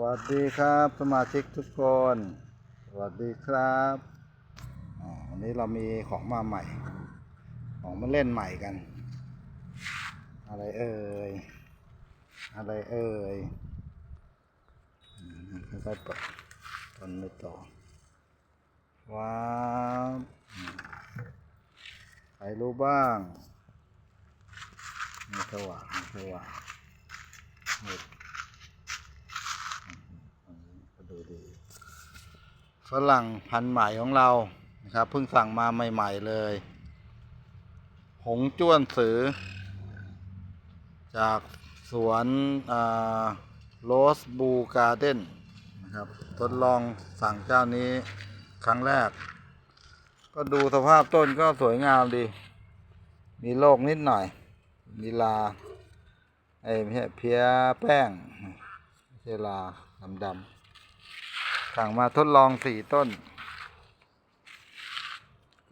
สวัสดีครับ สมาชิกทุกคน สวัสดีครับอันนี้เรามีของมาใหม่ ของมาเล่นใหม่กัน อะไรเอ่ย อะไรเอ่ยค่อยๆเปิดตอนไม่ต่อว้าวใครรู้บ้างไม่สว่างไม่สว่างมืด ก็ดูดี ฝรั่งพันธุ์ใหม่ของเรานะครับเพิ่งสั่งมาใหม่ ๆ เลย หงจ้วนสือ จากสวนโรสบูการ์เด้นนะครับทดลองสั่งเจ้านี้ครั้งแรก ก็ดูสภาพต้นก็สวยงามดี มีโรคนิดหน่อย มีลาไอ้ไม่ใช่เพี้ยแป้งไม่ใช่ลาดำดำๆ สั่งมาทดลองสี่ต้น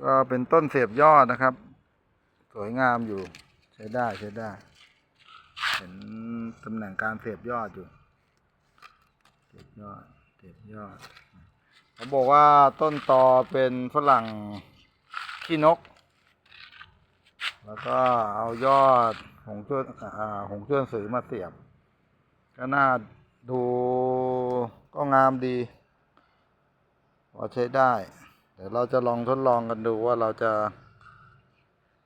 ก็เป็นต้นเสียบยอดนะครับ สวยงามอยู่ ใช้ได้ใช้ได้ เห็นตำแหน่งการเสียบยอดอยู่ เสียบยอด เสียบยอด เขาบอกว่าต้นตอเป็นฝรั่งขี้นก แล้วก็เอายอดหงจุ้นอ่าหงจุ้นสือมาเสียบ ก็น่าดูก็งามดี ใช้ได้ เดี๋ยวเราจะลองทดลองกันดูว่าเราจะ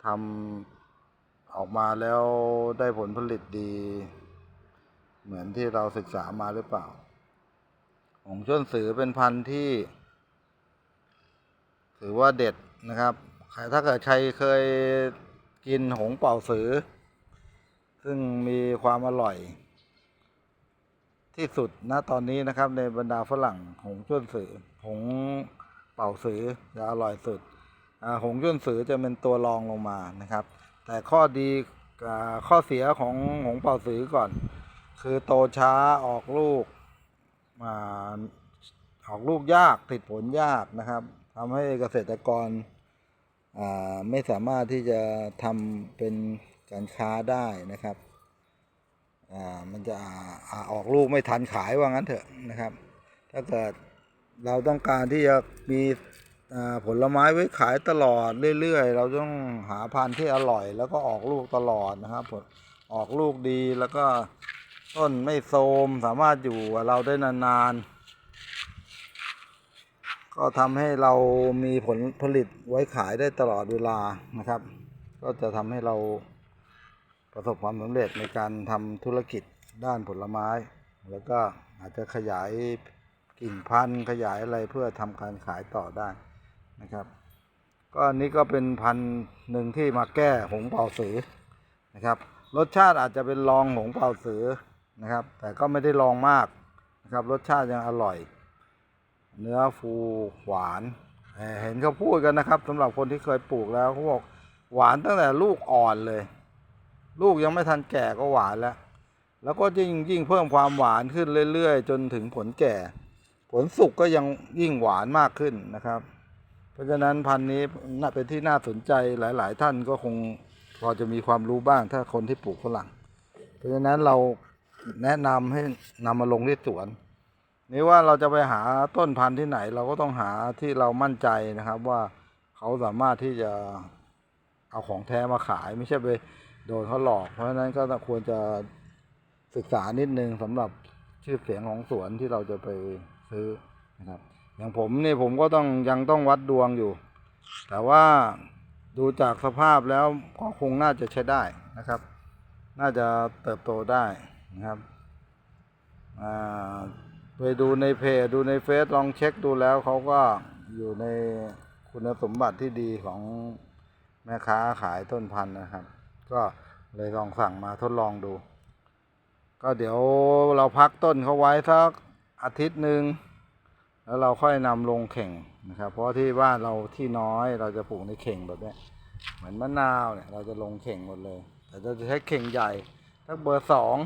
ทำออกมาแล้วได้ผลผลิตดี เหมือนที่เราศึกษามาหรือเปล่าหงชนสือเป็นพันธุ์ที่ ถือว่าเด็ดนะครับใครถ้าเกิดใครเคยกินหงเป่าสือ ซึ่งมีความอร่อย ที่สุดณตอนนี้นะครับในบรรดาฝรั่งหงจ้วนสือ หงเป่าสือจะอร่อยสุดหงจ้วนสือจะเป็นตัวรองลงมานะครับ แต่ข้อดีข้อเสียของหงเป่าสือก่อน คือโตช้าออกลูกมาออกลูกยากติดผลยากนะครับทำให้เกษตรกรไม่สามารถที่จะทำเป็นการค้าได้นะครับมันจะอออกลูกไม่ทันขายว่างั้นเถอะนะครับ ถ้าเกิด เราต้องการที่จะมีผลไม้ไว้ขายตลอดเรื่อยๆ เราต้องหาพันธุ์ที่อร่อย แล้วก็ออกลูกตลอดนะครับผลออกลูกดีแล้วก็ต้นไม่โทรมสามารถอยู่กับเราได้นานๆ ก็ทำให้เรามีผลผลิตไว้ขายได้ตลอดเวลานะครับ ก็จะทำให้เราประสบความสำเร็จในการทำธุรกิจด้านผลไม้ แล้วก็อาจจะขยาย กิ่งพันธุ์ขยายอะไรเพื่อทำการขายต่อได้นะครับ ก็อันนี้ก็เป็นพันธุ์หนึ่งที่มาแก้หงเป่าสือนะครับ รสชาติอาจจะเป็นรองหงเป่าสือนะครับ แต่ก็ไม่ได้รองมากนะครับ รสชาติยังอร่อย เนื้อฟูหวานเห็นเขาพูดกันนะครับสำหรับคนที่เคยปลูกแล้วเขาบอกหวานตั้งแต่ลูกอ่อนเลย ลูกยังไม่ทันแก่ก็หวานแล้ว แล้วก็ยิ่งยิ่งเพิ่มความหวานขึ้นเรื่อย ๆ จนถึงผลแก่ ผลสุกก็ยังยิ่งหวานมากขึ้นนะครับ เพราะฉะนั้นพันธุ์นี้น่าเป็นที่น่าสนใจหลาย ๆ ท่านก็คงพอจะมีความรู้บ้างถ้าคนที่ปลูกฝรั่ง เพราะฉะนั้นเราแนะนำให้นำมาลงที่สวน นี่ว่าเราจะไปหาต้นพันธุ์ที่ไหน เราก็ต้องหาที่เรามั่นใจนะครับว่าเขาสามารถที่จะเอาของแท้มาขายไม่ใช่ไปโดนเขาหลอก เพราะฉะนั้นก็ควรจะศึกษานิดนึงสำหรับชื่อเสียงของสวนที่เราจะไป ซื้อนะครับอย่างผมเนี่ยผมก็ต้องยังต้องวัดดวงอยู่ แต่ว่าดูจากสภาพแล้วก็คงน่าจะใช้ได้นะครับ น่าจะเติบโตได้นะครับไปดูในเพจดูในเฟซลองเช็คดูแล้วเขาก็อยู่ในคุณสมบัติที่ดีของแม่ค้าขายต้นพันธุ์นะครับ ก็เลยลองสั่งมาทดลองดู ก็เดี๋ยวเราพักต้นเขาไว้สักอาทิตย์หนึ่ง แล้วเราค่อยนำลงเข่งนะครับ เพราะที่บ้านเราที่น้อยเราจะปลูกในเข่งแบบนี้เหมือนมะนาวเนี่ยเราจะลงเข่งหมดเลย แต่เราจะใช้เข่งใหญ่ถ้าเบอร์สอง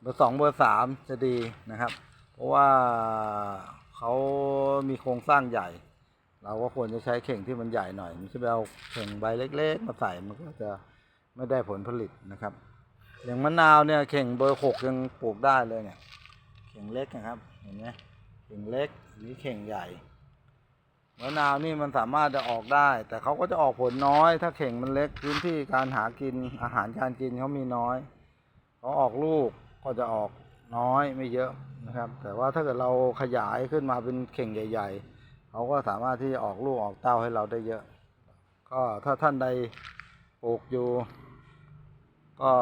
เบอร์สองเบอร์สามจะดีนะครับ เพราะว่าเขามีโครงสร้างใหญ่ เราก็ควรจะใช้เข่งที่มันใหญ่หน่อยไม่ใช่ไปเอาเข่งใบเล็ก ๆ มาใส่มันก็จะไม่ได้ผลผลิตนะครับ อย่างมะนาวเนี่ยเข่งเบอร์หกยังปลูกได้เลยเนี่ยเข่งเล็กนะครับเห็นไหม ข่งเล็กอันนี้เข่งใหญ่มะนาวนี่มันสามารถจะออกได้ แต่เขาก็จะออกผลน้อย ถ้าเข่งมันเล็กพื้นที่การหากินอาหารการกินเขามีน้อยเขาออกลูกก็จะออกน้อยไม่เยอะนะครับ แต่ว่าถ้าเกิดเราขยายขึ้นมาเป็นเข่งใหญ่ ๆเขาก็สามารถที่จะออกลูกออกเต้าให้เราได้เยอะ ก็ถ้าท่านใดปลูกอยู่ ก็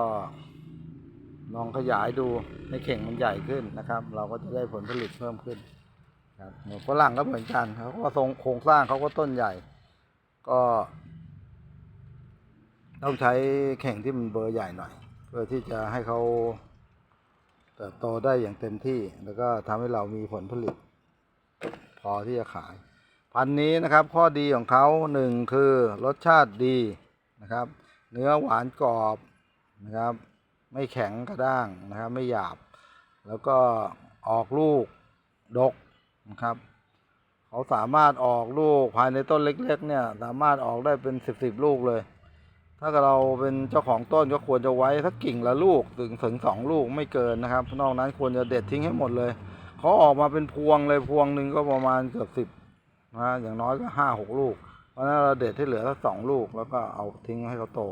ลองขยายดูในเข่งมันใหญ่ขึ้นนะครับ เราก็จะได้ผลผลิตเพิ่มขึ้น ครับฝรั่งก็เหมือนกันเขาก็ทรงโครงสร้างเขาก็ต้นใหญ่ ก็ ต้องใช้เข่งที่มันเบอร์ใหญ่หน่อย เพื่อที่จะให้เขาเติบโตได้อย่างเต็มที่แล้วก็ทำให้เรามีผลผลิต พอที่จะขาย พันธุ์นี้นะครับ ข้อดีของเขาหนึ่งคือรสชาติดีนะครับ เนื้อหวานกรอบนะครับ ไม่แข็งกระด้างนะครับ ไม่หยาบ แล้วก็ออกลูกดก นะครับ เขาสามารถออกลูกภายในต้นเล็ก ๆ เนี่ยสามารถออกได้เป็นสิบสิบลูกเลย ถ้าเราเป็นเจ้าของต้นก็ควรจะไว้สักกิ่งละลูกถึงถึงสองลูกไม่เกินนะครับ นอกนั้นควรจะเด็ดทิ้งให้หมดเลยเขาออกมาเป็นพวงเลยพวงหนึ่งก็ประมาณเกือบสิบนะอย่างน้อยก็ห้าหกลูก เพราะนั้นเราเด็ดให้เหลือสักสองลูกแล้วก็เอาทิ้งให้เขาโต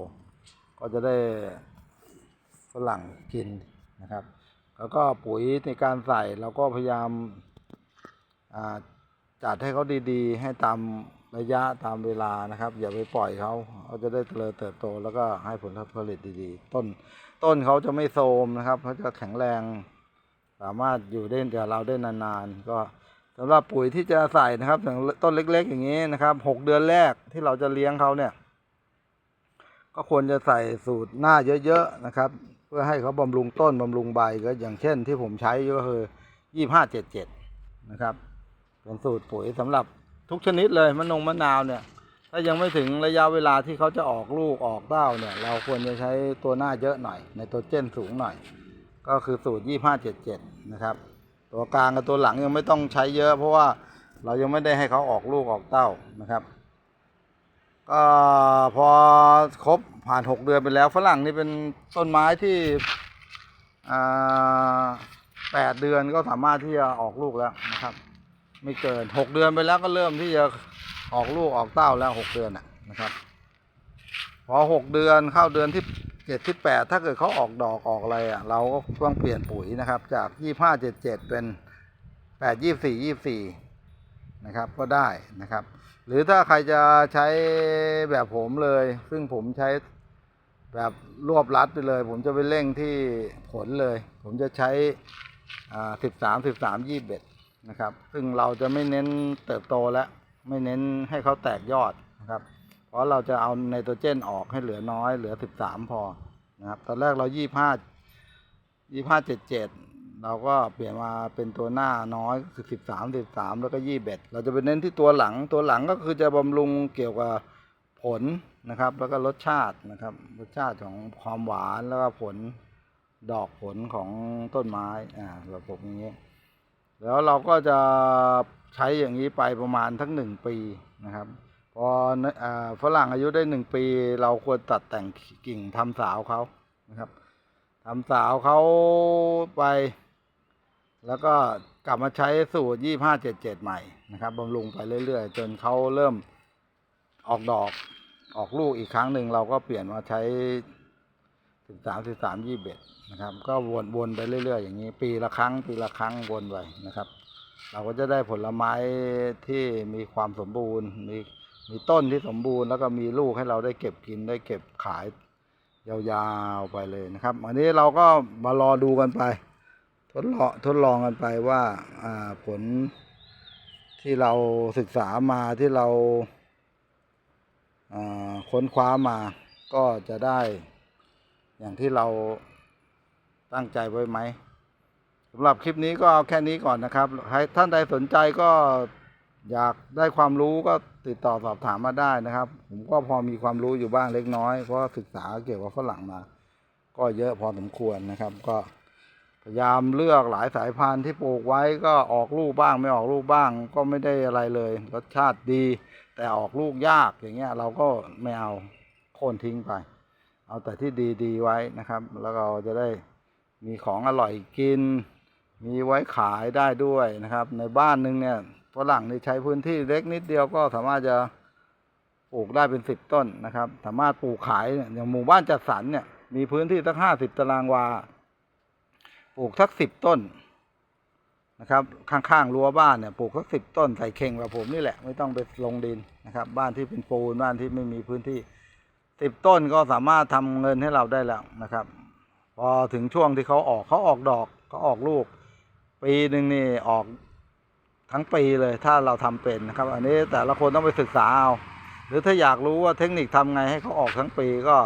ก็จะได้ฝรั่งกินนะครับ แล้วก็ปุ๋ยในการใส่เราก็พยายาม จัดให้เขาดีๆ ให้ตามระยะตามเวลานะครับ อย่าไปปล่อยเขาเขาจะได้เจริญเติบโต แล้วก็ให้ผลผลิตดีๆ ต้นต้นเขาจะไม่โทรมนะครับเขาจะแข็งแรง สามารถอยู่ได้กับเราได้นานๆ ก็สำหรับปุ๋ยที่จะใส่นะครับอย่างต้นเล็ก ๆ อย่างนี้นะครับหกเดือนแรกที่เราจะเลี้ยงเขาเนี่ย ก็ควรจะใส่สูตรหน้าเยอะๆนะครับ เพื่อให้เขาบำรุงต้นบำรุงใบก็อย่างเช่นที่ผมใช้ก็คือยี่ห้าเจ็ดเจ็ดนะครับ เป็นสูตรปุ๋ยสำหรับทุกชนิดเลยมะนงมะนาวเนี่ย ถ้ายังไม่ถึงระยะเวลาที่เขาจะออกลูกออกเต้าเนี่ย เราควรจะใช้ตัวหน้าเยอะหน่อยในตัวเจนสูงหน่อย ก็คือสูตรยี่ห้าเจ็ดเจ็ดนะครับ ตัวกลางกับตัวหลังยังไม่ต้องใช้เยอะ เพราะว่าเรายังไม่ได้ให้เขาออกลูกออกเต้านะครับก็พอครบผ่านหกเดือนไปแล้วฝรั่งนี่เป็นต้นไม้ที่แปดเดือนก็สามารถที่จะออกลูกแล้วนะครับ ไม่เกินหกเดือนไปแล้วก็เริ่มที่จะออกลูกออกเต้าแล้วหกเดือนนะนะครับ พอหกเดือนเข้าเดือนที่เจ็ดที่แปดถ้าเกิดเขาออกดอกออกอะไรอะ เราก็ต้องเปลี่ยนปุ๋ยนะครับ จากยี่ห้าเจ็ดเจ็ดเป็นแปดยี่สี่ยี่สี่นะครับก็ได้นะครับ หรือถ้าใครจะใช้แบบผมเลย ซึ่งผมใช้แบบรวบรัดไปเลย ผมจะไปเร่งที่ผลเลย ผมจะใช้สิบสามสิบสามยี่สิบเอ็ด นะครับ ซึ่งเราจะไม่เน้นเติบโตแล้วไม่เน้นให้เขาแตกยอดนะครับ เพราะเราจะเอาไนโตรเจนออกให้เหลือน้อยเหลือสิบสามพอนะครับตอนแรกเรายี่ห้ายี่ห้าเจ็ดเจ็ดเราก็เปลี่ยนมาเป็นตัวหน้าน้อยคือสิบสามสิบสามแล้วก็ยี่เบ็ดเราจะไปเน้นที่ตัวหลังตัวหลังก็คือจะบำรุงเกี่ยวกับผลนะครับ แล้วก็รสชาตินะครับ รสชาติของความหวานแล้วก็ผลดอกผลของต้นไม้อ่าระบบนี้ แล้วเราก็จะใช้อย่างนี้ไปประมาณทั้งหนึ่งปีนะครับ พอฝรั่งอายุได้หนึ่งปี เราควรตัดแต่งกิ่งทำสาวเขานะครับทำสาวเขาไป แล้วก็กลับมาใช้สูตรยี่ห้าเจ็ดเจ็ดใหม่นะครับบำรุงไปเรื่อย ๆ จนเขาเริ่มออกดอกออกลูกอีกครั้งหนึ่งเราก็เปลี่ยนมาใช้ สิบสามสิบสามยี่เบ็ดนะครับ ก็วนวนไปเรื่อย ๆ อย่างนี้ ปีละครั้ง ปีละครั้งวนไปนะครับ เราก็จะได้ผลไม้ที่มีความสมบูรณ์ มีมีต้นที่สมบูรณ์แล้วก็มีลูกให้เราได้เก็บกินได้เก็บขายยาวๆไปเลยนะครับ อันนี้เราก็มารอดูกันไป ทดลองทดลองกันไปว่าผลที่เราศึกษามาที่เราค้นคว้ามาก็จะได้ อย่างที่เราตั้งใจไว้ไหมสำหรับคลิปนี้ก็เอาแค่นี้ก่อนนะครับใครท่านใดสนใจก็อยากได้ความรู้ก็ติดต่อสอบถามมาได้นะครับ ผมก็พอมีความรู้อยู่บ้างเล็กน้อย เพราะศึกษาเกี่ยวกับฝรั่งมา ก็เยอะพอสมควรนะครับ ก็พยายามเลือกหลายสายพันธุ์ที่ปลูกไว้ก็ออกลูกบ้างไม่ออกลูกบ้าง ก็ไม่ได้อะไรเลย รสชาติดี แต่ออกลูกยากอย่างเงี้ยเราก็ไม่เอาโค่นทิ้งไป เอาแต่ที่ดีๆไว้นะครับ แล้วเราจะได้มีของอร่อยกิน มีไว้ขายได้ด้วยนะครับ ในบ้านหนึ่งเนี่ยฝรั่งนี่ใช้พื้นที่เล็กนิดเดียวก็สามารถจะปลูกได้เป็นสิบต้นนะครับ สามารถปลูกขายเนี่ยอย่างหมู่บ้านจัดสรรเนี่ยมีพื้นที่สักห้าสิบตารางวาปลูกสักสิบต้นนะครับ ข้างๆรั้วบ้านเนี่ยปลูกสักสิบต้นใส่เข่งแบบผมนี่แหละไม่ต้องไปลงดินนะครับ บ้านที่เป็นปูนบ้านที่ไม่มีพื้นที่ สิบต้นก็สามารถทำเงินให้เราได้แล้วนะครับ พอถึงช่วงที่เขาออกเขาออกดอกเขาออกลูก ปีหนึ่งนี่ออกทั้งปีเลยถ้าเราทำเป็นนะครับ อันนี้แต่ละคนต้องไปศึกษาเอาหรือถ้าอยากรู้ว่าเทคนิคทำไงให้เขาออกทั้งปีก็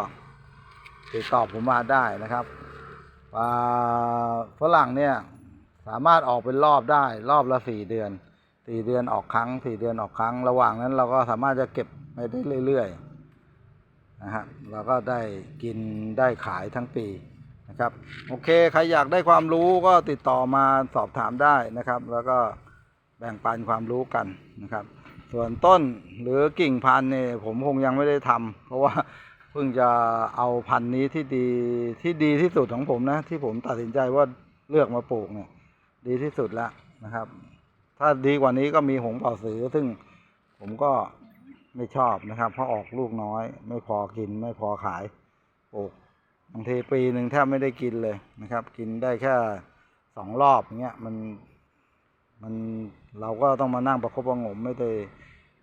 ติดต่อผมมาได้นะครับปลาฝรั่งเนี่ยสามารถออกเป็นรอบได้รอบละสี่เดือนสี่เดือนออกครั้งสี่เดือนออกครั้ง ระหว่างนั้นเราก็สามารถจะเก็บไปได้เรื่อย ๆ นะฮะเราก็ได้กินได้ขายทั้งปีนะครับโอเคใครอยากได้ความรู้ก็ติดต่อมาสอบถามได้นะครับ แล้วก็แบ่งปันความรู้กันนะครับ ส่วนต้นหรือกิ่งพันธุ์เนี่ยผมคงยังไม่ได้ทำเพราะว่าเพิ่งจะเอาพันธุ์นี้ที่ดีที่ดีที่สุดของผมนะ ที่ผมตัดสินใจว่าเลือกมาปลูกเนี่ย ดีที่สุดแล้วนะครับ ถ้าดีกว่านี้ก็มีหงส์เป่าสือซึ่งผมก็ ไม่ชอบนะครับ เพราะออกลูกน้อย ไม่พอกินไม่พอขายปลูกบางทีปีหนึ่งแทบไม่ได้กินเลยนะครับ กินได้แค่สองรอบอย่างเงี้ยมันมันเราก็ต้องมานั่งประคบประงมไม่ได้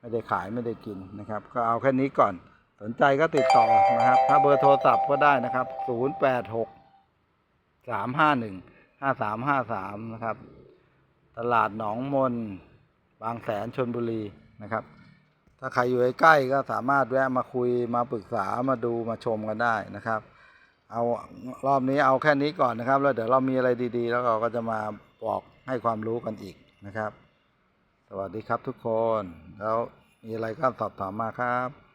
ไม่ได้ขายไม่ได้กินนะครับ ก็เอาแค่นี้ก่อนสนใจก็ติดต่อนะครับ ถ้าเบอร์โทรศัพท์ก็ได้นะครับศูนย์แปดหกสามห้าหนึ่งห้าสามห้าสามนะครับ ตลาดหนองมน บางแสนชนบุรีนะครับ ถ้าใครอยู่ใกล้ก็สามารถแวะมาคุยมาปรึกษามาดูมาชมกันได้นะครับ เอารอบนี้เอาแค่นี้ก่อนนะครับ แล้วเดี๋ยวเรามีอะไรดีๆ แล้วเราก็จะมาบอกให้ความรู้กันอีกนะครับ สวัสดีครับทุกคน แล้วมีอะไรก็สอบถามมาครับ